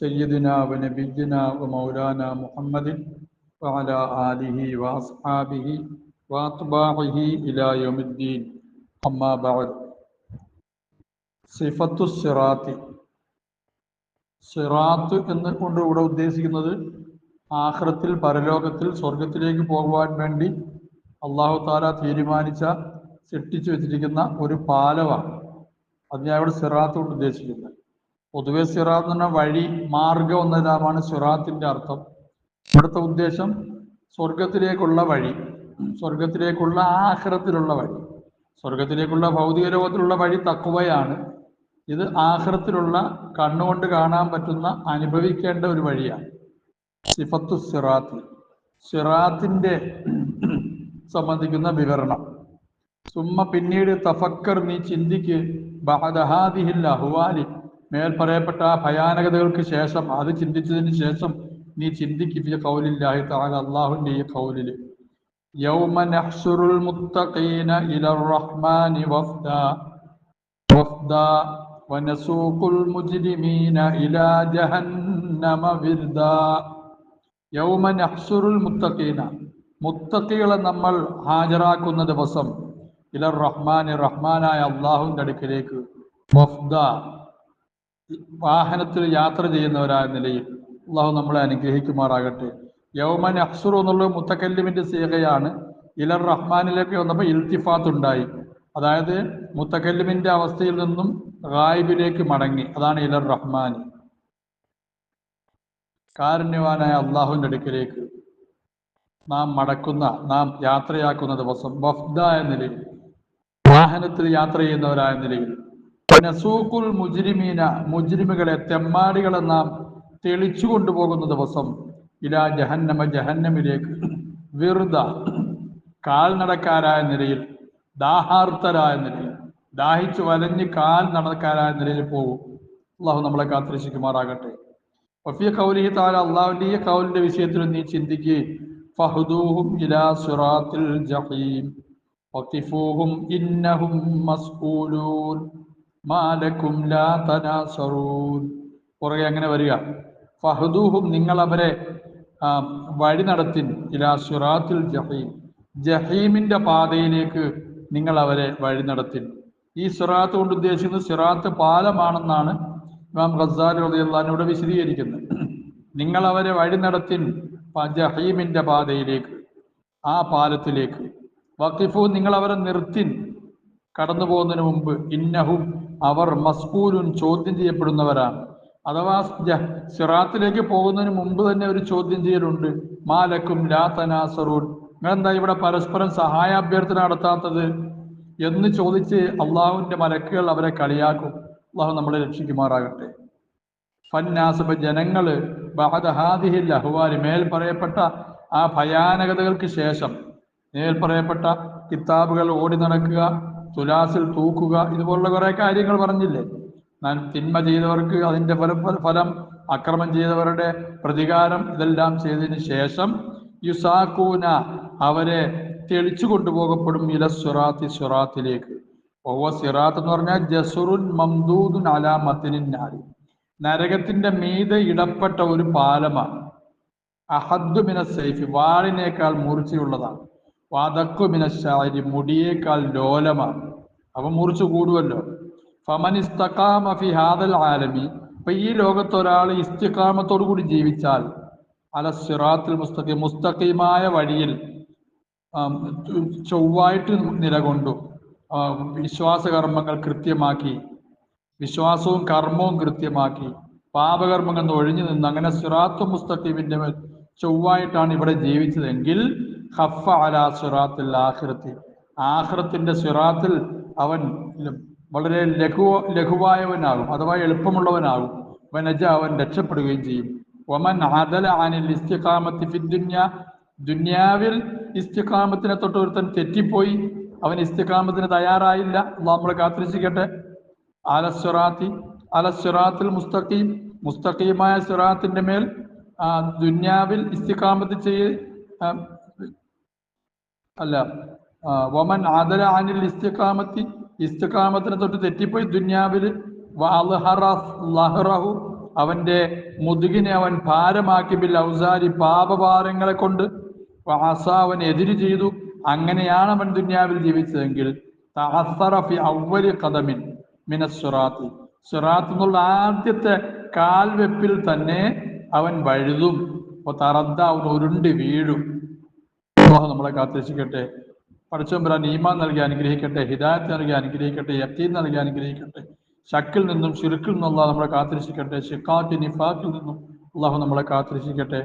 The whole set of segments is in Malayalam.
سيدنا ونبينا ومولانا محمد وعلى آله وأصحابه وأتباعه إلى يوم الدين أما بعد صفة الصراط സിറാത്ത് എന്ന് കൊണ്ട് ഇവിടെ ഉദ്ദേശിക്കുന്നത് ആഖിറത്തിൽ പരലോകത്തിൽ സ്വർഗത്തിലേക്ക് പോകുവാൻ വേണ്ടി അള്ളാഹു താല തീരുമാനിച്ച സൃഷ്ടിച്ചു വെച്ചിരിക്കുന്ന ഒരു പാലമാണ് അത് ഞാൻ ഇവിടെ സിറാത്ത് കൊണ്ട് ഉദ്ദേശിക്കുന്നത് പൊതുവെ സിറാത്ത് എന്ന് വഴി മാർഗം എന്നതാണ് സിറാത്തിന്റെ അർത്ഥം. ഇവിടുത്തെ ഉദ്ദേശം സ്വർഗത്തിലേക്കുള്ള വഴി സ്വർഗത്തിലേക്കുള്ള ആഹ്റത്തിലുള്ള വഴി. സ്വർഗത്തിലേക്കുള്ള ഭൗതിക ലോകത്തിലുള്ള വഴി തക്കുവയാണ് ഇത് ആഹ്റത്തിലുള്ള കണ്ണുകൊണ്ട് കാണാൻ പറ്റുന്ന അനുഭവിക്കേണ്ട ഒരു വഴിയാണ്. സിഫത്തു സിറാത്ത്. സിറാത്തിന്റെ സംബന്ധിക്കുന്ന വിവരണം. സുമ്മ പിന്നീട് തഫക്കർ നീ ചിന്തിക്ക് ബഹദഹാദിഹിൽ അഹ്വാലി. മേൽ പറയപ്പെട്ട ആ ഭയാനകതകൾക്ക് ശേഷം അത് ചിന്തിച്ചതിന് ശേഷം നീ ചിന്തിക്ക് ഫി ഖൗലില്ലാഹി തആല അല്ലാഹുവിന്റെ ഈ ഖൗലില് യൗമ നഹ്സുറുൽ മുത്തഖീന ഇലർ റഹ്മാനി വഫ്ദാ وفدا ونسوق المجرمين إلى جهنم وردا يوم نحشر المتقين മുത്തക്കികളെ നമ്മൾ ഹാജരാക്കുന്ന ദിവസം ഇലർ റഹ്മാൻ റഹ്മാനായ അള്ളാഹുവിൻ്റെ അടുക്കിലേക്ക് വഫ്ദ വാഹനത്തിൽ യാത്ര ചെയ്യുന്നവരായ നിലയിൽ അള്ളാഹു നമ്മളെ അനുഗ്രഹിക്കുമാറാകട്ടെ. യൗമൻ അഹ്സുർ എന്നുള്ള മുത്തക്കല്ലിമിന്റെ സീകയാണ് ഇലർ റഹ്മാനിലേക്ക് വന്നപ്പോൾ ഇൽത്തിഫാത്ത് ഉണ്ടായി അതായത് മുത്തക്കല്ലിമിന്റെ അവസ്ഥയിൽ നിന്നും റായിബിലേക്ക് മടങ്ങി. അതാണ് ഇലർ റഹ്മാൻ. കാരുണ്യവാനായ അള്ളാഹുവിന്റെ അടുക്കിലേക്ക് നാം മടക്കുന്ന നാം യാത്രയാക്കുന്ന ദിവസം വഫ്ദ എന്ന നിലയിൽ വാഹനത്തിൽ യാത്ര ചെയ്യുന്നവരായ നിലയിൽ നസൂക്കുൽ മുജ്രിമീന മുജ്രിമുകളെ തെമ്മാടികളെ നാം തെളിച്ചു കൊണ്ടുപോകുന്ന ദിവസം ഇലാ ജഹന്നമ ജഹന്നമിലേക്ക് വെറുത കാൽനടക്കാരായ നിലയിൽ ദാഹാർത്തരായ നിലയിൽ ദാഹിച്ചു വലഞ്ഞ് കാൽ നടക്കാരായ നിലയിൽ പോകും അള്ളാഹു നമ്മളെ കാത്തിരക്ഷിക്കുമാറാകട്ടെ. വഫിയ കൗലിഹി താല അള്ളാഹുവിന്റെ ഈ കൗലിന്റെ വിഷയത്തിൽ നീ ചിന്തിക്കുകയും ഫഹദൂഹും ഇലാ ഇന്നഹും മസ്ഊലൂൻ. മാലക്കും ലാ പുറകെ അങ്ങനെ വരിക. ഫഹദൂഹും നിങ്ങൾ അവരെ വഴി നടത്തിൻ ഇലാ സുറാത്തിൽ ജഹീം. ജഹീമിന്റെ പാതയിലേക്ക് നിങ്ങൾ അവരെ വഴി നടത്തിൻ ഈ സിറാത്ത് കൊണ്ട് ഉദ്ദേശിക്കുന്നത് സിറാത്ത് പാലമാണെന്നാണ് ഇമാം ഖസാൽ റളിയല്ലാഹുവിനോട് വിശദീകരിക്കുന്നത്. നിങ്ങൾ അവരെ വഴി നടത്തിൻ ജഹീമിന്റെ പാതയിലേക്ക് ആ പാലത്തിലേക്ക്. വക്കിഫു നിങ്ങൾ അവരെ നിർത്തിൻ. കടന്നു പോകുന്നതിന് മുമ്പ് ഇന്നഹും അവർ മസ്കൂലുൻ ചോദ്യം ചെയ്യപ്പെടുന്നവരാണ്. അഥവാ സിറാത്തിലേക്ക് പോകുന്നതിന് മുമ്പ് തന്നെ ഒരു ചോദ്യം ചെയ്യലുണ്ട്. മാലക്കും ലാ തനാസറൂൻ. നിങ്ങളെന്താ ഇവിടെ പരസ്പരം സഹായാഭ്യർത്ഥന നടത്താത്തത്? എന്ന് ചോദിച്ച് അള്ളാഹുവിന്റെ മലക്കുകൾ അവരെ കളിയാക്കും. അള്ളാഹു നമ്മളെ രക്ഷിക്കുമാറാകട്ടെ. ഫന്നാസബ ജനങ്ങൾ ബഹദഹാദിഹിൽ അഹ്വാലി മേൽ പറയപ്പെട്ട ആ ഭയാനകതകൾക്ക് ശേഷം മേൽ പറയപ്പെട്ട കിതാബുകൾ ഓടി നടക്കുക തുലാസിൽ തൂക്കുക ഇതുപോലുള്ള കുറെ കാര്യങ്ങൾ പറഞ്ഞില്ലേ? തിന്മ ചെയ്തവർക്ക് അതിന്റെ ഫലം ഫലം അക്രമം ചെയ്തവരുടെ പ്രതികാരം ഇതെല്ലാം ചെയ്തതിന് ശേഷം യുസാക്കൂന അവരെ തെളിച്ചു കൊണ്ടുപോകപ്പെടും ഇല സുറാത്തി സുറാത്തിലേക്ക്. ഓവ സിറാത്ത് എന്ന് പറഞ്ഞാൽ ജസുറുൻ മംദൂദുൻ അലാ മത്തിനിൻ നാരി. നരകത്തിന്റെ മീതെ ഇടപ്പെട്ട ഒരു പാലമാണ്. അഹദ്ദു മിന സൈഫി വാളിനേക്കാൾ മൂർച്ചയുള്ളതാണ്. വാദക്കു മിന ഷാരി മുടിയേക്കാൾ ലോലമാണ്. അവ മുറിച്ചു കൂടുമല്ലോ ഫി ഹാദൽ ആലമി. അപ്പൊ ഈ ലോകത്തൊരാൾ ഇസ്തിഖാമത്തോടു കൂടി ജീവിച്ചാൽ അല സിറാത്തിൽ മുസ്തഖി മുസ്തഖിമായ വഴിയിൽ ചൊവ്വായിട്ട് നിലകൊണ്ടു. വിശ്വാസ കർമ്മങ്ങൾ കൃത്യമാക്കി. വിശ്വാസവും കർമ്മവും കൃത്യമാക്കി. പാപകർമ്മങ്ങൾ ഒഴിഞ്ഞു നിന്ന് അങ്ങനെ സിറാത്തു മുസ്തഖീമിന്റെ ചൊവ്വായിട്ടാണ് ഇവിടെ ജീവിച്ചതെങ്കിൽ ഹഫ അല സിറാത്തിൽ ആഹ്റത്തിൽ ആഖിറത്തിന്റെ സിറാത്തിൽ അവൻ വളരെ ലഘു ലഘുവായവനാകും അഥവാ എളുപ്പമുള്ളവനാകും. വനജ അവൻ രക്ഷപ്പെടുകയും ചെയ്യും. ഒമൻ അദല അനിൽ ഇസ്തിഖാമത്തി ഫിദ്ദുന്യ ദുന്യ. ദുന്യാവിൽ ഇസ്തിഖാമത്തിനെ തൊട്ട് ഒരുത്തൻ തെറ്റിപ്പോയി. അവൻ ഇസ്തിഖാമത്തിന് തയ്യാറായില്ല. നമ്മളെ കാത്തിരിച്ചിക്കട്ടെ അലസ്വറാത്തി അലസ്വറാത്തിൽ മുസ്തഖീം. മുസ്തഖീമായ സ്വറാത്തിന്റെ മേൽ ദുന്യാവിൽ ഇസ്തിഖാമത്ത് ചെയ്യ ആ, അല്ല വമൻ ആദല അനിൽ ഇസ്തിഖാമത്തി ഇസ്തിഖാമത്തിനെ തൊട്ട് തെറ്റിപ്പോയി ദുന്യാവിൽ ലഹറഹു അവന്റെ മുതുകിനെ അവൻ ഭാരമാക്കി ബിൽ ഔസാരി പാപഭാരങ്ങളെ കൊണ്ട് അവൻ എതിര് ചെയ്തു. അങ്ങനെയാണ് അവൻ ദുന്യാവിൽ ജീവിച്ചതെങ്കിൽ കഥമിൻ ഫി അവ്വലി ഖദമിൻ മിന സുറാത്തി. എന്നുള്ള ആദ്യത്തെ കാൽവെപ്പിൽ തന്നെ അവൻ വഴുതും അപ്പൊ തറദ്ദ അവൻ ഉരുണ്ട് വീഴും. അള്ളാഹു നമ്മളെ കാത്തിരക്ഷിക്കട്ടെ. പഠിച്ചവരാൻ ഈമാൻ നൽകി അനുഗ്രഹിക്കട്ടെ ഹിദായത്ത് നൽകി അനുഗ്രഹിക്കട്ടെ യക്തി നൽകി അനുഗ്രഹിക്കട്ടെ. ഷക്കിൽ നിന്നും ഷിർക്കിൽ നിന്നും അള്ളാഹ് നമ്മളെ കാത്തിരിക്കട്ടെ ഷിക്കാക്കി നിഫാക്കിൽ നിന്നും അള്ളാഹു നമ്മളെ കാത്തിരിക്കട്ടെ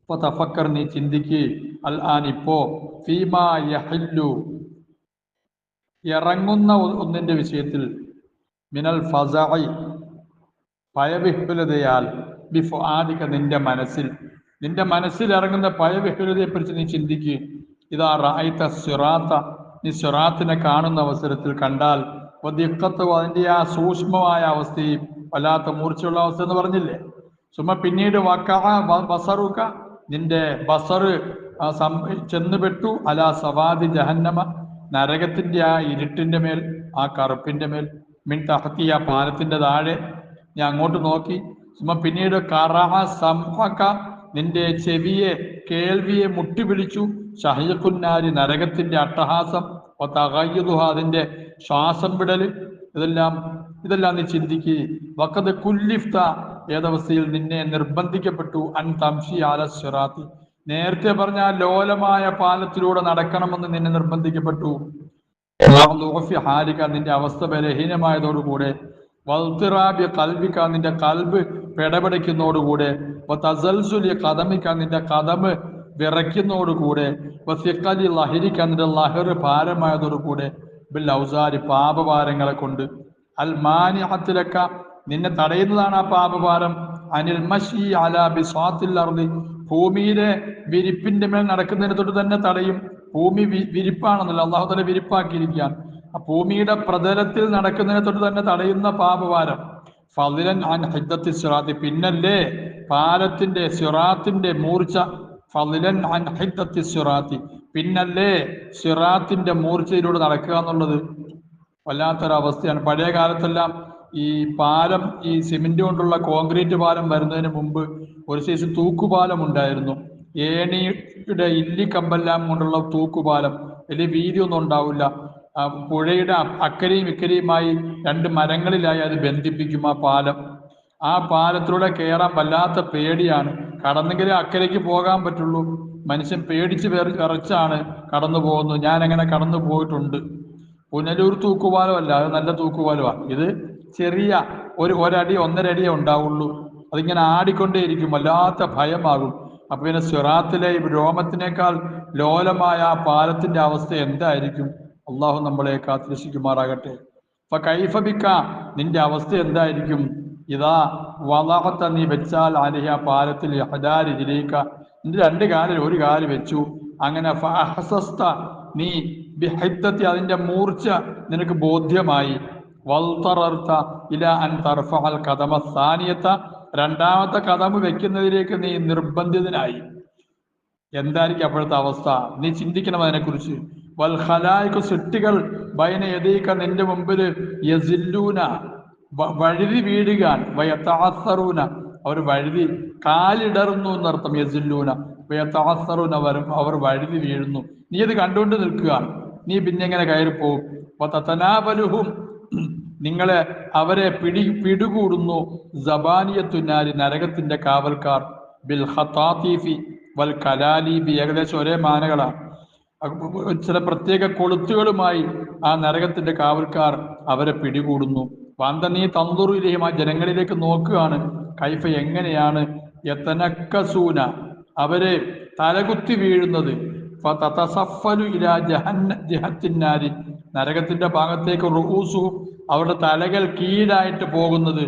ഇപ്പൊ തഫക്കർ നീ ചിന്തിക്ക്. അൽ ആൻ ഇപ്പോ ഫീമാ യഹല്ലു. ഇറങ്ങുന്ന ഒന്നിന്റെ വിഷയത്തിൽ മിനൽ ഫസായി ഭയവിഹുലതയാൽ ബിഫോ ആദിക നിന്റെ മനസ്സിൽ. നിന്റെ മനസ്സിൽ ഇറങ്ങുന്ന ഭയവിഹ്വലതയെ കുറിച്ച് നീ ചിന്തിക്കുക ഇതാ റായിത്ത സിറാത്ത. നീ സിറാത്തിനെ കാണുന്ന അവസരത്തിൽ കണ്ടാൽ ദിക്കത്തോ അതിന്റെ ആ സൂക്ഷ്മമായ അവസ്ഥയും വല്ലാത്ത മൂർച്ചയുള്ള അവസ്ഥ എന്ന് പറഞ്ഞില്ലേ? ചുമ പിന്നീട് വക്ക ബസറുക നിന്റെ ബസറ് ചെന്നുപെട്ടു അല സവാദി ജഹന്നമ. നരകത്തിന്റെ ആ ഇരുട്ടിന്റെ മേൽ ആ കറുപ്പിന്റെ മേൽ മിൻ തഹത്തി ആ പാലത്തിന്റെ താഴെ. ഞാൻ അങ്ങോട്ട് നോക്കി. ചുമ പിന്നീട് കറഹ സംഹക നിന്റെ ചെവിയെ കേൾവിയെ മുട്ടിപിടിച്ചു ഷഹീഖുന്നാരി നരകത്തിന്റെ അട്ടഹാസം അതിന്റെ ശ്വാസം വിടൽ ഇതെല്ലാം ഇതെല്ലാം നീ ചിന്തിക്കുക വക്കത് കുല്ലിഫ്ത ഏതവസ്ഥയിൽ നിന്നെ നിർബന്ധിക്കപ്പെട്ടു. അൻ തംഷി ആല സിറാത്തി. നേരത്തെ പറഞ്ഞ ലോലമായ പാലത്തിലൂടെ നടക്കണമെന്ന് നിന്നെ നിർബന്ധിക്കപ്പെട്ടു. ഹാരിക നിന്റെ അവസ്ഥ ബലഹീനമായതോടുകൂടെ. വൽത്തിറാബി കൽവിക നിന്റെ കൽബ് പെടപെടയ്ക്കുന്നതോടുകൂടെ തസൽസുലി കഥമിക്കാൻ നിന്റെ കഥമ് വിറയ്ക്കുന്നതോടുകൂടെ വസിക്കലി ലഹരിക്കാൻ നിന്റെ ലഹറ് ഭാരമായതോടുകൂടെ ബിൽ ഔസാരി പാപഭാരങ്ങളെ കൊണ്ട്. അൽ മാനിഹത്തിലക്ക നിന്നെ തടയുന്നതാണ് ആ പാപഭാരം. അനിൽ മഷി അല ബിസ്വാത്തിൽ അർദി. ഭൂമിയിലെ വിരിപ്പിന്റെ മേൽ നടക്കുന്നതിന് തൊട്ട് തന്നെ തടയും. ഭൂമി വിരിപ്പാണെന്നല്ല അള്ളാഹു തല വിരിപ്പാക്കിയിരിക്കുകയാണ്. ആ ഭൂമിയുടെ പ്രതലത്തിൽ നടക്കുന്നതിനെ തൊട്ട് തന്നെ തടയുന്ന പാപഭാരം. ഫതിലൻ അൻ ഹിദ്ദത്തി സിറാത്തി. പിന്നല്ലേ പാലത്തിന്റെ സിറാത്തിന്റെ മൂർച്ച. ഫതിലൻ അൻ ഹിദ്ദത്തി സിറാത്തി. പിന്നല്ലേ സിറാത്തിന്റെ മൂർച്ചയിലൂടെ നടക്കുക എന്നുള്ളത്. വല്ലാത്തൊരവസ്ഥയാണ്. പഴയ കാലത്തെല്ലാം ഈ പാലം ഈ സിമെന്റ് കൊണ്ടുള്ള കോൺക്രീറ്റ് പാലം വരുന്നതിന് മുമ്പ് ഒരു സൈസ് തൂക്കുപാലം ഉണ്ടായിരുന്നു. ഏണിയുടെ ഇല്ലിക്കമ്പെല്ലാം കൊണ്ടുള്ള തൂക്കുപാലം. വലിയ വീതിയൊന്നും ഉണ്ടാവില്ല. പുഴയുടെ അക്കരയും ഇക്കരയുമായി രണ്ട് മരങ്ങളിലായി അത് ബന്ധിപ്പിക്കും ആ പാലം. ആ പാലത്തിലൂടെ കയറാൻ വല്ലാത്ത പേടിയാണ്. കടന്നെങ്കിലേ അക്കരയ്ക്ക് പോകാൻ പറ്റുള്ളൂ. മനുഷ്യൻ പേടിച്ച് വിറച്ചാണ് കടന്നു പോകുന്നത്. ഞാൻ അങ്ങനെ കടന്നു പോയിട്ടുണ്ട്. പുനലൂർ തൂക്കുപാലമല്ല അത് നല്ല തൂക്കുപാലമാണ് ഇത് ചെറിയ ഒരു ഒരടി ഒന്നര അടിയേ ഉണ്ടാവുള്ളൂ. അതിങ്ങനെ ആടിക്കൊണ്ടേയിരിക്കും. വല്ലാത്ത ഭയമാകും. അപ്പൊ പിന്നെ സ്വറാത്തിലെ രോമത്തിനേക്കാൾ ലോലമായ ആ പാലത്തിന്റെ അവസ്ഥ എന്തായിരിക്കും? അള്ളാഹു നമ്മളെ കാത്തിരക്ഷിക്കുമാറാകട്ടെ. അപ്പൊ കൈഫബിക്ക നിന്റെ അവസ്ഥ എന്തായിരിക്കും? ഇതാ വളഹത്ത നീ വെച്ചാൽ അലിഹ പാലത്തിൽ ഹദാരി ജിലേക്ക നിന്റെ രണ്ട് കാലിൽ ഒരു കാൽ വെച്ചു. അങ്ങനെ ഫഹസസ്ത നീ ബിഹിത്തത്തി അതിന്റെ മൂർച്ച നിനക്ക് ബോധ്യമായി. വൽത്തറർത്ത ഇല അൻ തർഫഹൽ കഥമ സാനിയത്ത രണ്ടാമത്തെ കഥമ വെക്കുന്നതിലേക്ക് നീ നിർബന്ധിതനായി. എന്തായിരിക്കും അപ്പോഴത്തെ അവസ്ഥ? നീ ചിന്തിക്കണം അതിനെക്കുറിച്ച്. വൽ ഖലായിക്കു സൃഷ്ടികൾ ബൈന യദീക്ക നിന്റെ മുമ്പിൽ യസില്ലൂന. വഴുതി വീഴുകാൻ. വയത്താസറൂന അവർ വഴുതി കാലിടറുന്നു എന്നർത്ഥം യസില്ലൂന. വയത്താസറൂന വരും അവർ വഴുതി വീഴുന്നു. നീ ഇത് കണ്ടുകൊണ്ട് നിൽക്കുക. നീ പിന്നെ എങ്ങനെ കയറിപ്പോവും? തത്തനാബലുഹും നിങ്ങളെ അവരെ പിടി പിടികൂടുന്നു. ജബാനിയത്തുനാരി നരകത്തിന്റെ കാവൽക്കാർ. ബിൽ ഹത്താത്തീഫി വൽ കലാലീബി. ഏകദേശം ഒരേ മാനകളാണ്. ചില പ്രത്യേക കൊളുത്തുകളുമായി ആ നരകത്തിന്റെ കാവൽക്കാർ അവരെ പിടികൂടുന്നു. വന്ത നീ തന്തുറിയിലെയും ആ ജനങ്ങളിലേക്ക് നോക്കുകയാണ്. കൈഫ എങ്ങനെയാണ്? യത്തനക്കസൂന അവരെ തലകുത്തി വീഴുന്നത്. നരകത്തിന്റെ ഭാഗത്തേക്ക് റുഹൂസു അവരുടെ തലകൾ കീഴായിട്ട് പോകുന്നത്.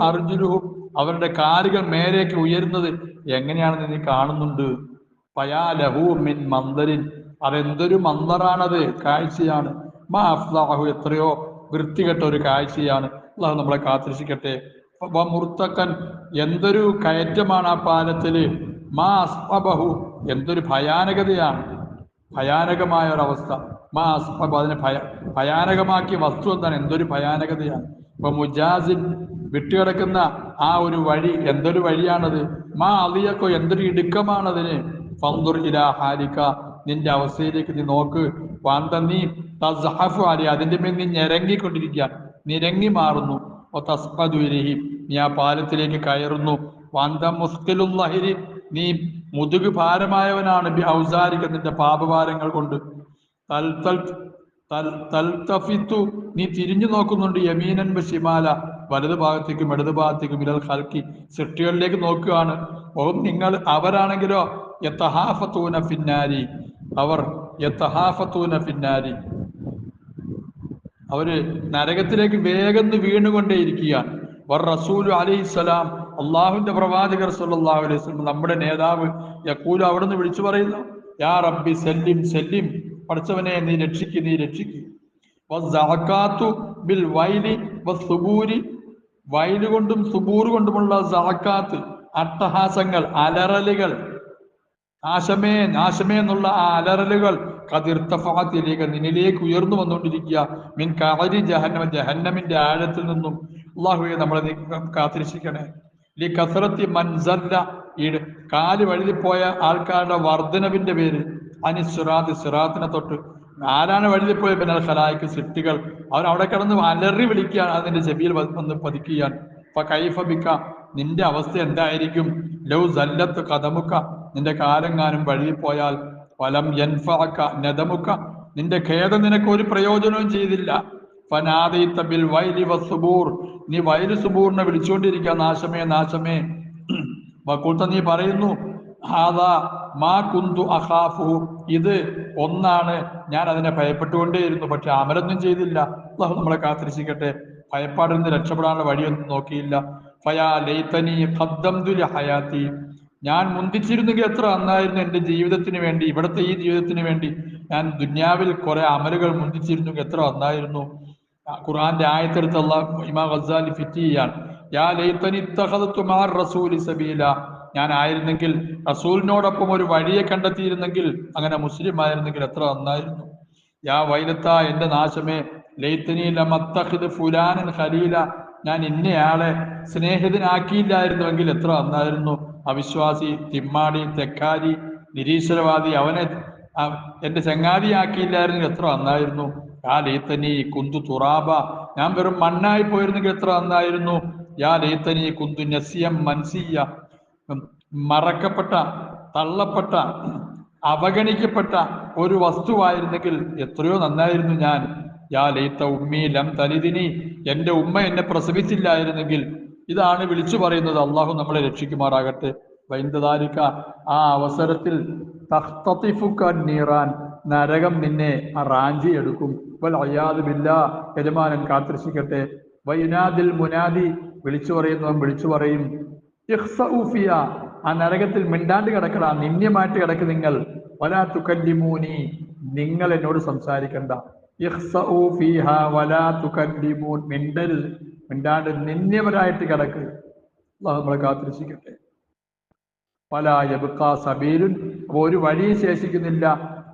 അർജുലുഹും അവരുടെ കാലുകൾ മേലേക്ക് ഉയരുന്നത്. എങ്ങനെയാണെന്ന് നീ കാണുന്നുണ്ട്? പയാലഹു മിൻ മന്ദരിൻ. അതെന്തൊരു മന്ദറാണത്? കാഴ്ചയാണ്. മാ അഫ്ലാഹു എത്രയോ വൃത്തികെട്ട ഒരു കാഴ്ചയാണ്. അള്ളാഹു നമ്മളെ കാത്തിരിക്കട്ടെ മുർത്തക്കൻ എന്തൊരു കയറ്റമാണ് ആ പാലത്തിൽ? മാ എന്തൊരു ഭയാനകതയാണ്. ഭയാനകമായ ഒരവസ്ഥ. മാ അസ്ബഹു അതിനെ ഭയ ഭയാനകമാക്കിയ വസ്തു എന്താണ്? എന്തൊരു ഭയാനകതയാണ്. ഇപ്പൊ മുജാസിൻ വിട്ടുകിടക്കുന്ന ആ ഒരു വഴി എന്തൊരു വഴിയാണത്? മാ അലിയക്കോ എന്തൊരു ഇടുക്കമാണതിന്? ഫന്തുർ ഇലാ നിന്റെ അവസ്ഥയിലേക്ക് നീ നോക്ക്. വാന്ത നീ തസ്ഹഫു അലി അതിന്റെ മേൽ നീ ഞെരങ്ങിക്കൊണ്ടിരിക്കുക. നിരങ്ങി മാറുന്നു. ഒ നീ ആ പാലത്തിലേക്ക് കയറുന്നു. വാന്ത മുസ്കിലുല്ലഹിരി നീ മുതുക് ഭാരമായവനാണ്. ഔസാരിക നിന്റെ പാപഭാരങ്ങൾ കൊണ്ട്. തൽ തൽ തൽ തൽതഫിത്തു നീ തിരിഞ്ഞു നോക്കുന്നുണ്ട്. യമീനൻ ഷിമാല വലതു ഭാഗത്തേക്കും ഇടതു ഭാഗത്തേക്കും ഇലൽ ഹൽക്കി സൃഷ്ടികളിലേക്ക് നോക്കുകയാണ്. ഓം നിങ്ങൾ അവരാണെങ്കിലോ? യത്തഹാഫത്തൂന ഫിന്നാരി. അവർ യത്തഹാഫത്തൂന ഫിന്നാരി. അവർ നരകത്തിലേക്ക് വേഗം വീണുകൊണ്ടേയിരിക്കുകയാണ്. വർ റസൂലു അലൈഹിസ്സലാം അള്ളാഹുവിന്റെ പ്രവാചകർ സല്ലല്ലാഹു അലൈഹി സ്വലം നമ്മുടെ നേതാവ് യക്കൂല അവിടെ നിന്ന് വിളിച്ചു പറയുന്നു യാ റബ്ബി സല്ലിം സല്ലിം പഠിച്ചവനെ നീ രക്ഷിക്ക് നീ രക്ഷിക്ക്. ബിൽ വൈലി വയൽ കൊണ്ടും സുബൂർ കൊണ്ടുമുള്ള സഅക്കാത്ത് അട്ടഹാസങ്ങൾ അലറലുകൾ. ആശമേ നാശമേ എന്നുള്ള ആ അലറലുകൾ കതിർത്തഫാത്തിലേക്ക് നിന്നിലേക്ക് ഉയർന്നു വന്നുകൊണ്ടിരിക്കുക. മിൻ കവരി ജഹന്നമ ജഹന്നമിന്റെ ആഴത്തിൽ നിന്നും അള്ളാഹുയെ നമ്മളെ കാത്തിരിക്കണേ ലി കസറത്തി മൻസല്ല ഈ കാൽ വഴുതിപ്പോയ ആൾക്കാരുടെ വർധനവിന്റെ പേര് അനി സിറാത്ത് സിറാത്തിനെ തൊട്ട് ആരാണ് പോയ പിന്നെ ഹലായിക്ക് സിട്ടികൾ അവൻ അവിടെ കിടന്ന് അലറി വിളിക്കുകയാണ് അതിന്റെ ചെവിയിൽ വന്ന് പതിക്കുകയാണ്. അപ്പൊ കൈഫബിക്ക നിന്റെ അവസ്ഥ എന്തായിരിക്കും? ലൗ സല്ലത്ത് കഥമുക്ക നിന്റെ കാലെങ്ങാനും വഴുതിപ്പോയാൽ ഫലം യൻഫഅക നദമുക്ക. നിന്റെ ഖേദം നിനക്ക് ഒരു പ്രയോജനവും ചെയ്തില്ല. ഫനാദൈത ബിൽ വൈലി വസുബൂർ നീ വയലു സുബൂറിനെ വിളിച്ചുകൊണ്ടിരിക്കുക നാശമേ നാശമേ. വക്കൂത്ത നീ പറയുന്നു ഹാദാ മാ കുന്തു അഹാഫു ഇത് ഒന്നാണ്. ഞാൻ അതിനെ ഭയപ്പെട്ടുകൊണ്ടേയിരുന്നു. പക്ഷെ അമലൊന്നും ചെയ്തില്ല. അള്ളാഹു നമ്മളെ കാത്തിരിച്ചിക്കട്ടെ ഭയപ്പാടിൽ നിന്ന് രക്ഷപ്പെടാനുള്ള വഴിയൊന്നും നോക്കിയില്ല. ഫയാ ലൈതനി ഖദ്ദംതു ലി ഹയാത്തി. ഞാൻ മുന്തിച്ചിരുന്നെങ്കിൽ എത്ര നന്നായിരുന്നു എന്റെ ജീവിതത്തിന് വേണ്ടി ഇവിടുത്തെ ഈ ജീവിതത്തിന് വേണ്ടി. ഞാൻ ദുന്യാവിൽ കുറെ അമലുകൾ മുന്തിച്ചിരുന്നെങ്കിൽ എത്ര നന്നായിരുന്നു. ഖുർആന്റെ അള്ളാഹ് ഇമാം ഗസാലി ഫിറ്റ് ചെയ്യാൻ യാ ലൈത്തനി തഹദത്തു മാർ റസൂലി സബീല. ഞാൻ ആയിരുന്നെങ്കിൽ റസൂലിനോടൊപ്പം ഒരു വഴിയെ കണ്ടെത്തിയിരുന്നെങ്കിൽ അങ്ങനെ മുസ്ലിം ആയിരുന്നെങ്കിൽ എത്ര നന്നായിരുന്നു. യാ വൈലത്ത എന്റെ നാശമേ ലൈത്തനി മത്തഹിദ് ഫുലാനൻ ഖലീല ഞാൻ ഇന്നയാളെ സ്നേഹിതനാക്കിയില്ലായിരുന്നുവെങ്കിൽ എത്ര നന്നായിരുന്നു. അവിശ്വാസി തിമ്മാടി തെക്കാരി നിരീശ്വരവാദി അവനെ എന്റെ ചങ്ങാതിയാക്കിയില്ലായിരുന്നെങ്കിൽ എത്ര നന്നായിരുന്നു. യാ ലൈത്തനി കുന്തു തുറാബ ഞാൻ വെറും മണ്ണായി പോയിരുന്നെങ്കിൽ എത്ര നന്നായിരുന്നു. യാ ലൈത്തനി കുന്തു നസിയം മൻസിയ മറക്കപ്പെട്ട തള്ളപ്പെട്ട അവഗണിക്കപ്പെട്ട ഒരു വസ്തുവായിരുന്നെങ്കിൽ എത്രയോ നന്നായിരുന്നു ഞാൻ. യാ ലൈത്ത ഉമ്മി ലം തലിദിനി എന്റെ ഉമ്മ എന്നെ പ്രസവിച്ചില്ലായിരുന്നെങ്കിൽ. ഇതാണ് വിളിച്ചു പറയുന്നത്. അള്ളാഹു നമ്മളെ രക്ഷിക്കുമാറാകട്ടെ. വൈന്ദതാരിക്ക ആ അവസരത്തിൽ നീറാൻ നരകം നിന്നെ റാഞ്ചി എടുക്കും. വൽ യജമാനൻ കാത്തിരിക്കട്ടെ വൈനാദിൽ മുനാദി വിളിച്ചു പറയുന്നവൻ വിളിച്ചു പറയും. ഇഖ്സഉ ഫിയ. ആ നരകത്തിൽ മിണ്ടാണ്ട് കിടക്കടാ. നിന്യമായിട്ട് കിടക്ക് നിങ്ങൾ. വലാ തുക്കല്ലിമൂനി. നിങ്ങൾ എന്നോട് സംസാരിക്കണ്ട. ഇഖ്സഉ ഫീഹ വലാ തുക്കല്ലിമൂൻ. മിണ്ടരുത്. മിണ്ടാണ്ട് നിന്യവരായിട്ട് കിടക്ക്. നമ്മളെ കാത്തിരിച്ചിരിക്കട്ടെ പല യബുക്കാ സബീലുൻ. അപ്പൊ ഒരു വഴി ശേഷിക്കുന്നില്ല.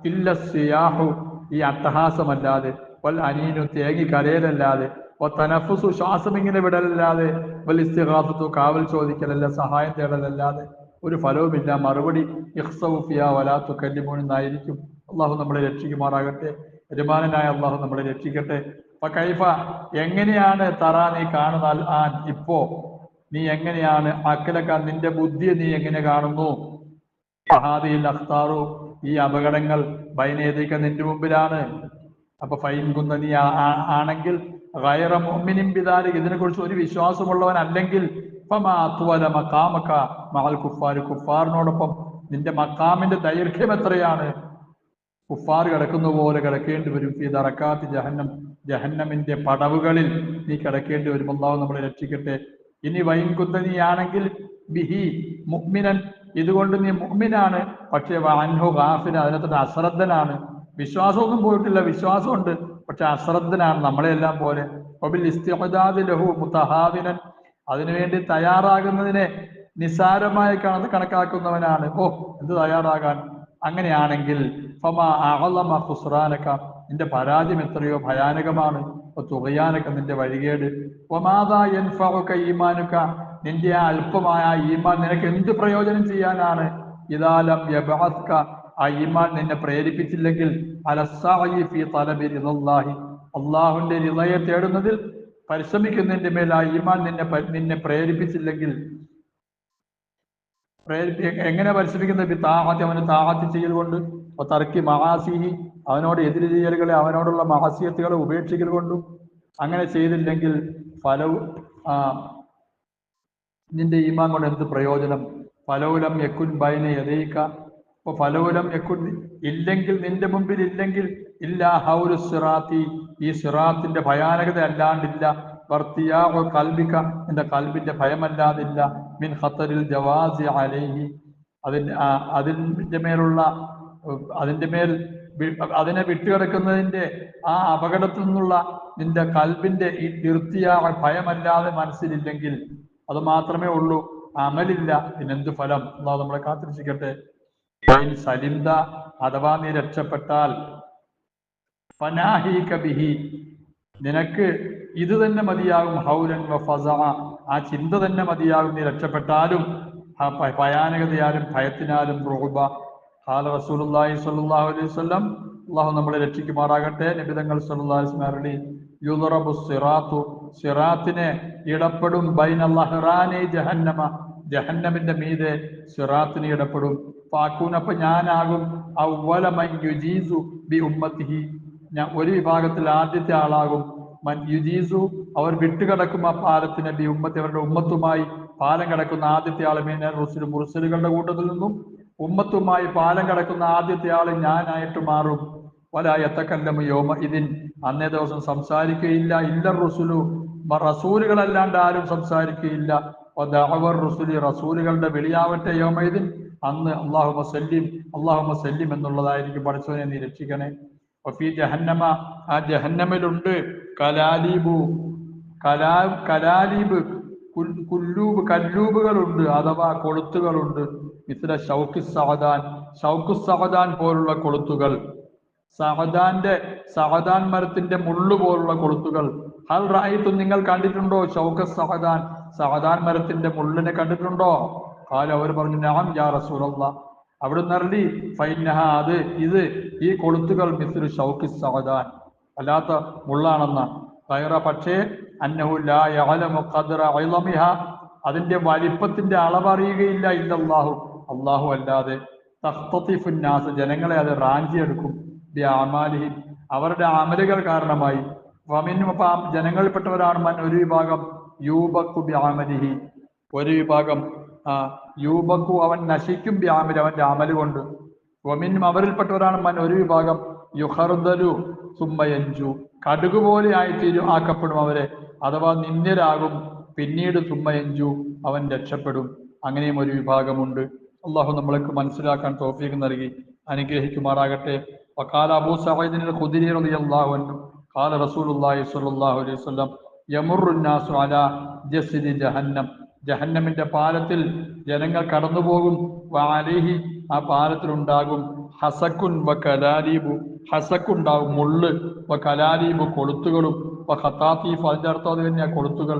ഇല്ല സിയാഹു. ഈ അട്ടഹാസമല്ലാതെ. വൽ അനീനു തേങ്ങി കരയലല്ലാതെ. തനഫുസു ശ്വാസം ഇങ്ങനെ വിടലല്ലാതെ വൽ ഇസ്തിഹാസത്തു കാവൽ ചോദിക്കലല്ല സഹായം തേടലല്ലാതെ ഒരു ഫലവുമില്ല. മറുപടി ഇഖ്സൗഫിയ വലാത്തു കല്ലിമോണെന്നായിരിക്കും അള്ളാഹു നമ്മളെ രക്ഷിക്കുമാറാകട്ടെ. യജമാനനായ അള്ളാഹു നമ്മളെ രക്ഷിക്കട്ടെ. അപ്പൊ കൈഫ എങ്ങനെയാണ് തറ നീ കാണുന്നാൽ ആൻ? ഇപ്പോ നീ എങ്ങനെയാണ്? അക്കലക്ക നിന്റെ ബുദ്ധിയെ നീ എങ്ങനെ കാണുന്നു? ഫഹാദിയിൽ അഖ്താറു ഈ അപകടങ്ങൾ ബൈനേതിക്ക നിന്റെ മുമ്പിലാണ്. അപ്പൊ ഫൈൻ കുന്ന നീ ആണെങ്കിൽ ഗൈറ മുഅ്മിനിൻ ബിദാലിക്. ഇതിനെ കുറിച്ച് ഒരു വിശ്വാസമുള്ളവൻ അല്ലെങ്കിൽ ഫമാ അത്വല മഖാമക മഅൽ കുഫാർ കുഫാറിനോടൊപ്പം നിന്റെ മക്കാമിന്റെ ദൈർഘ്യം എത്രയാണ്? കുഫാർ കിടക്കുന്ന പോലെ കിടക്കേണ്ടി വരും. ഈ ജഹന്നം. ജഹന്നമിന്റെ പടവുകളിൽ നീ കിടക്കേണ്ടി വരും. നമ്മളെ രക്ഷിക്കട്ടെ. ഇനി വൈകുന്തനിയാണെങ്കിൽ ബിഹി മുഅ്മിനൻ. ഇതുകൊണ്ട് നീ മുഹ്മിനാണ് പക്ഷേ അൻഹു ഗാഫിന് അതിനകത്ത് അശ്രദ്ധനാണ്. വിശ്വാസമൊന്നും പോയിട്ടില്ല. വിശ്വാസമുണ്ട്. പക്ഷെ അശ്രദ്ധനാണ് നമ്മളെല്ലാം പോലെ. ഒബിൽ ഇസ്തിഹദാദ് ലഹു അതിനുവേണ്ടി തയ്യാറാകുന്നതിനെ നിസാരമായി കണ കണക്കാക്കുന്നവനാണ്. ഓ എന്ത് തയ്യാറാകാൻ? അങ്ങനെയാണെങ്കിൽ നിന്റെ പരാജയം എത്രയോ ഭയാനകമാണ്. തുകയാനൊക്കെ നിന്റെ വഴികേട്. ഒമാതാ യൻഫഉക ഈമാനുക. നിന്റെ ആ അല്പമായ ഈമാൻ നിനക്ക് എന്ത് പ്രയോജനം ചെയ്യാനാണ്? ഇതാലം ആ ഈമാൻ നിന്നെ പ്രേരിപ്പിച്ചില്ലെങ്കിൽ അള്ളാഹുന്റെ ഹൃദയെ തേടുന്നതിൽ പരിശ്രമിക്കുന്നതിന്റെ മേൽ ആ ഈമാൻ നിന്നെ നിന്നെ പ്രേരിപ്പിച്ചില്ലെങ്കിൽ പ്രേരിപ്പി എങ്ങനെ പരിശ്രമിക്കുന്ന? താഹത്തി അവന് താഹത്തി ചെയ്യൽ കൊണ്ട്. തർക്കി മഹാസിഹി അവനോട് എതിര് ചെയ്യലുകളെ അവനോടുള്ള മഹാസിയത്തുകളെ ഉപേക്ഷിക്കൽ കൊണ്ടും. അങ്ങനെ ചെയ്തില്ലെങ്കിൽ ഫലവും നിന്റെ ഈമാൻ കൊണ്ട് എന്ത് പ്രയോജനം? ഫലവുലം യക്കുൻ ബൈനെ യദൈക. അപ്പൊ ഫലോലം യക്കുൻ ഇല്ലെങ്കിൽ നിന്റെ മുമ്പിൽ ഇല്ലെങ്കിൽ ഇല്ല ഹൗരു സിറാത്തി. ഈ സിറാത്തിന്റെ ഭയാനകത അല്ലാണ്ടില്ല. വർത്തിയാഹു കൽബിക്ക എന്റെ കൽബിന്റെ ഭയമല്ലാതില്ല. മിൻ ഖത്തറിൽ ജവാസി അലേഹി. അതിന് അതിന്റെ മേലുള്ള അതിന്റെ മേൽ അതിനെ വിട്ടുകിടക്കുന്നതിന്റെ ആ അപകടത്തിൽ നിന്നുള്ള നിന്റെ കൽബിന്റെ ഈ നിർത്തിയായ ഭയമല്ലാതെ മനസ്സിലില്ലെങ്കിൽ അത് മാത്രമേ ഉള്ളൂ. അമലില്ല. പിന്നെന്ത് ഫലം? അള്ളാഹു നമ്മളെ കാത്തിരിച്ചിക്കട്ടെ ഫൈൻ സലിന്ത അഥവാ നീ രക്ഷപ്പെട്ടാൽ പനാഹി കബിഹി നിനക്ക് ഇത് തന്നെ മതിയാകും ഹൗലൻ വ ആ ചിന്ത തന്നെ മതിയാകും നീ രക്ഷപ്പെട്ടാലും ആ ഭയാനകതയാലും ഭയത്തിനാലും റോബ ഹാല റസൂലുള്ളാഹി സ്വല്ലല്ലാഹു അലൈഹി വസല്ലം അള്ളാഹു നമ്മളെ രക്ഷിക്കുമാറാകട്ടെ. നിബിതങ്ങൾ അരുളി യുദറബു സിറാത്തു സിറാത്തിനെ ഇടപെടും ലഹ്റാനി ജഹന്നമ ജഹന്നമിന്റെ മീതെ സിറാത്തിനെ ഇടപെടും ഫാക്കൂൻ അപ്പൊ ഞാനാകും അവ്വല മൻ യുജീസു ബി ഉമ്മത്തിഹി. ഞാൻ ഒരു വിഭാഗത്തിൽ ആദ്യത്തെ ആളാകും മൻ യുജീസു. അവർ വിട്ടുകിടക്കും ആ പാലത്തിന് ബി ഉമ്മത്തി അവരുടെ ഉമ്മത്തുമായി പാലം കിടക്കുന്ന ആദ്യത്തെ ആൾ മീന റുസുൽ മുറുസലുകളുടെ കൂട്ടത്തിൽ നിന്നും ഉമ്മത്തുമായി പാലം കിടക്കുന്ന ആദ്യത്തെ ആൾ ഞാനായിട്ട് മാറും. വലായത്തക്കല്ലമ യോമ ഇതിൻ അന്നേ ദിവസം സംസാരിക്കുകയില്ല ഇല്ല റുസുലു. റസൂലുകളല്ലാണ്ട് ആരും സംസാരിക്കുകയില്ല റസൂലി റുസുലി റസൂലുകളുടെ വെളിയാവട്ടെ യോമയിദിൻ അന്ന് അള്ളാഹു മസല്ലിം അള്ളാഹു മസല്ലിം എന്നുള്ളതായിരിക്കും. പഠിച്ചവനെ നീ രക്ഷിക്കണേ. വഫീ ജഹന്നമ ആ ജഹന്നമിലുണ്ട്. കലാലീബു കലാ കലാലീബ് കുല്ലൂബ് കല്ലൂബുകളുണ്ട് അഥവാ കൊളുത്തുകളുണ്ട്. മിസ്ര ഷൗക്കി സഹദാൻ ഷൗക്കു സഹദാൻ പോലുള്ള കൊളുത്തുകൾ. സഹദാന്റെ സഹദാൻ മരത്തിന്റെ മുള്ളു പോലുള്ള കൊളുത്തുകൾ. ഹൽ റായിത്തും നിങ്ങൾ കണ്ടിട്ടുണ്ടോ? ഷൗക്ക സഹദാൻ സഹദാൻ മരത്തിന്റെ മുള്ളിനെ കണ്ടിട്ടുണ്ടോ? കാല അവർ പറഞ്ഞു നാം യാ റസൂലല്ല. അവിടുന്ന് അരളി ഫൈനഹ അത് ഇത് ഈ കൊളുത്തുകൾ മിസ്രു ഷൗക്കി സഹദാൻ അല്ലാത്ത മുള്ളാണെന്ന. കയറ പക്ഷേ അന്നഹു ലാ യഅലമു ഖദ്റ ഇളമിഹ അതിന്റെ വലിപ്പത്തിന്റെ അളവറിയുകയില്ല ഇല്ലല്ലാഹു. അല്ലാഹു അല്ലാതെ തഖ്തതിഫുൻ നാസ് ജനങ്ങളെ അത് റാഞ്ചിയെടുക്കും. ബി അമാലിഹിം അവരുടെ അമലുകൾ കാരണമായി. വമിനും അപ്പൊ ആ ജനങ്ങളിൽപ്പെട്ടവരാണ് മൻ ഒരു വിഭാഗം. യൂബക്കു ബി അമലിഹി. ഒരു വിഭാഗം യൂബക്കു അവൻ നശിക്കും വ്യാമിൽ അവൻ അമൽ കൊണ്ട്. അവരിൽപ്പെട്ടവരാണ് മൻ ഒരു വിഭാഗം. യുഹർദലു സുമ്മയഞ്ചു കടുക് പോലെ ആയിത്തീരും ആക്കപ്പെടും അവരെ. അഥവാ നിന്ദ്യരാകും പിന്നീട് സുമ്മയഞ്ചു അവൻ രക്ഷപ്പെടും. അങ്ങനെയും ഒരു വിഭാഗമുണ്ട്. അള്ളാഹു നമ്മൾക്ക് മനസ്സിലാക്കാൻ തോഫീക്ക് നൽകി അനുഗ്രഹിക്കുമാറാകട്ടെ. വക്കാല അബൂ സഹൈദിനിൽ ഖുദരി റളിയല്ലാഹു അൻഹു ഖാല റസൂലുള്ളാഹി സ്വല്ലല്ലാഹു അലൈഹി യമുറു നാസു അലാ ജസ്രി ജഹന്നം. ജഹന്നമിന്റെ പാലത്തിൽ ജനങ്ങൾ കടന്നുപോകും. വാലിഹി ആ പാലത്തിലുണ്ടാകും. ഹസക്കുൻ വ കലാലീബു. ഹസക്കുണ്ടാകും മുള്ള്. വ കലാലീബു കൊളുത്തുകളും. വ ഹത്താത്തീഫ് അതിന്റെ അർത്ഥം അത് തന്നെയാ കൊളുത്തുകൾ.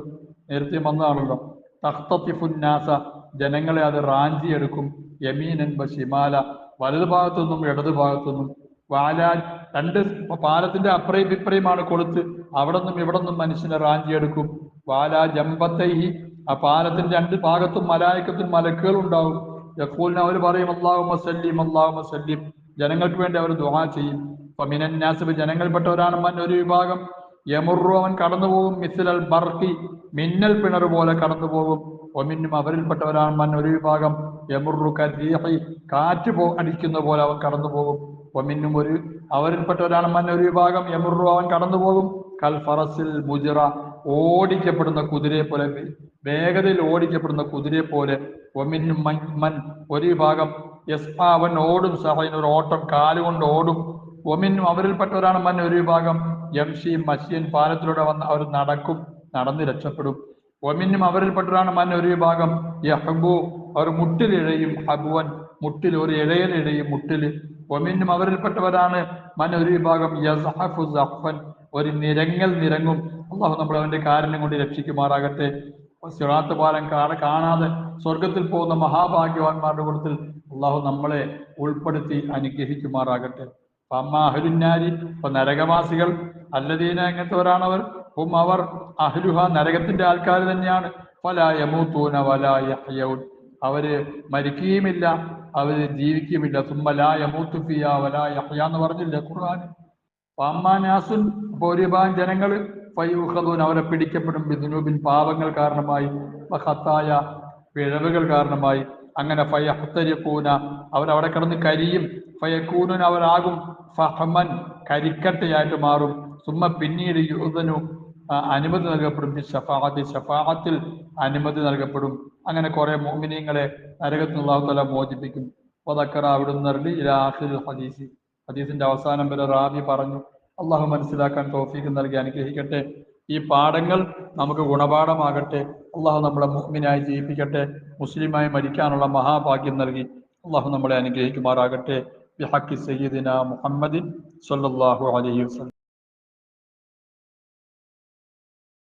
നേരത്തെ വന്നതാണല്ലോ. തഖ്തത്തിഫുന്നാസ ജനങ്ങളെ അത് റാഞ്ചി എടുക്കും യമീനൻ വ ഷിമാല വലതു ഭാഗത്തുനിന്നും ഇടതു ഭാഗത്തുനിന്നും. വാലാ രണ്ട് പാലത്തിന്റെ അപ്രയും ഇപ്പുറയുമാണ് കൊളുത്ത്. അവിടെ നിന്നും ഇവിടെ നിന്നും മനുഷ്യനെ റാഞ്ചിയെടുക്കും. വാലാ ജമ്പത്തൈഹി ആ പാലത്തിന്റെ രണ്ട് ഭാഗത്തും മലായക്കത്തിൽ മലക്കുകൾ ഉണ്ടാവും യക്കൂലിന് അവർ പറയും അള്ളാഹു മസല്ലിം അള്ളാഹു മസല്ലിം ജനങ്ങൾക്ക് വേണ്ടി അവർ ദുഹാ ചെയ്യും. മിനന്നാസിബ് ജനങ്ങൾപ്പെട്ടവരാണ് മൻ ഒരു വിഭാഗം. യമുറു അവൻ കടന്നുപോകും മിസിലൽ ബർക്കി മിന്നൽ പിണർ പോലെ കടന്നുപോകും. ഒമിന്നും അവരിൽപ്പെട്ടവരാണ് മൻ ഒരു വിഭാഗം. യമുറു കരീഹി കാറ്റ് പോ അടിക്കുന്ന പോലെ അവൻ കടന്നുപോകും. ഒമിന്നും ഒരു അവരിൽപ്പെട്ടവരാണ് മൻ ഒരു വിഭാഗം. യമുറു അവൻ കടന്നുപോകും. കൽ ഫറസിൽ മുജിറ ഓടിക്കപ്പെടുന്ന കുതിരയെ പോലെ വേഗതയിൽ ഓടിക്കപ്പെടുന്ന കുതിരയെ പോലെ ഒമിൻ മൻ ഒരു വിഭാഗം യസ് അവൻ ഓടും സഹൈൻ ഒരു ഓട്ടം കാലുകൊണ്ട് ഓടും. ഒമിനും അവരിൽപ്പെട്ടവരാണ് മൻ ഒരു വിഭാഗം യംഷിയും മഷിയൻ പാലത്തിലൂടെ വന്ന് അവർ നടക്കും നടന്ന് രക്ഷപ്പെടും. ഒമിനും അവരിൽപ്പെട്ടവരാണ് മൻ ഒരു വിഭാഗം യഹബു അവർ മുട്ടിലിഴയും ഹബുവൻ മുട്ടിൽ ഒരു ഇഴയിലിഴയും മുട്ടിൽ. ഒമിനും അവരിൽപ്പെട്ടവരാണ് മൻ ഒരു വിഭാഗം യസഹഫു സഫൻ ഒരു നിരങ്ങൽ നിരങ്ങും. അള്ളാഹു നമ്മൾ അവന്റെ കാരുണ്യം കൊണ്ട് രക്ഷിക്കുമാറാകട്ടെ. സിറാത്ത് പാലം കാണ കാണാതെ സ്വർഗത്തിൽ പോകുന്ന മഹാഭാഗ്യവാന്മാരുടെ കൂട്ടത്തിൽ അള്ളാഹു നമ്മളെ ഉൾപ്പെടുത്തി അനുഗ്രഹിക്കുമാറാകട്ടെ. അമ്മാഹുരുന്നാരി ഇപ്പൊ നരകവാസികൾ അല്ലദീന എങ്ങനത്തെവരാണവർ? ഹും അവർ അഹ്ലുഹ നരകത്തിന്റെ ആൾക്കാർ തന്നെയാണ്. ഫലാ യമൂത്തൂന വല യഹ്യൗൻ അവർ മരിക്കുകയുമില്ല അവർ ജീവിക്കുകയുമില്ല. സുമ്മലാ യമൂത്തുഫിയ വലാ യഹ്യ എന്ന് പറഞ്ഞില്ല ഖുർആൻ? പാമ്മാനാസുൻ വിഭാഗം ജനങ്ങൾ ഫയൂഹദൂൻ അവരെ പിടിക്കപ്പെടും. ബിദുനൂബിൻ പാപങ്ങൾ കാരണമായി മഹത്തായ പിഴവുകൾ കാരണമായി. അങ്ങനെ ഫയഹ്തരിഖൂന അവരവിടെ കിടന്ന് കരിയും. ഫയക്കൂനൻ അവരാകും ഫഹമൻ കരിക്കട്ടയായിട്ട് മാറും. സുമ്മ പിന്നീട് യുദ്ധനു അനുമതി നൽകപ്പെടും. ബി ഷഫാഅത്തി ഷഫാഅത്തിൽ അനുമതി നൽകപ്പെടും. അങ്ങനെ കുറെ മോമിനിയങ്ങളെ തല മോചിപ്പിക്കും. വതക്കറ അവിടുന്ന് ഹദീസി. ഹദീസിന്റെ അവസാനം വരെ റാബി പറഞ്ഞു അള്ളാഹു മനസ്സിലാക്കാൻ തോഫീക്ക് നൽകി അനുഗ്രഹിക്കട്ടെ. ഈ പാഠങ്ങൾ നമുക്ക് ഗുണപാഠമാകട്ടെ. അള്ളാഹു നമ്മളെ മുഹ്മിനായി ജീവിപ്പിക്കട്ടെ. മുസ്ലിമായി മരിക്കാനുള്ള മഹാഭാഗ്യം നൽകി. അള്ളാഹു നമ്മളെ അനുഗ്രഹിക്കുമാറാകട്ടെ. ബിഹക്കി സയ്യിദിന മുഹമ്മദിൻ സല്ലാഹു അലൈഹി വസല്ലം.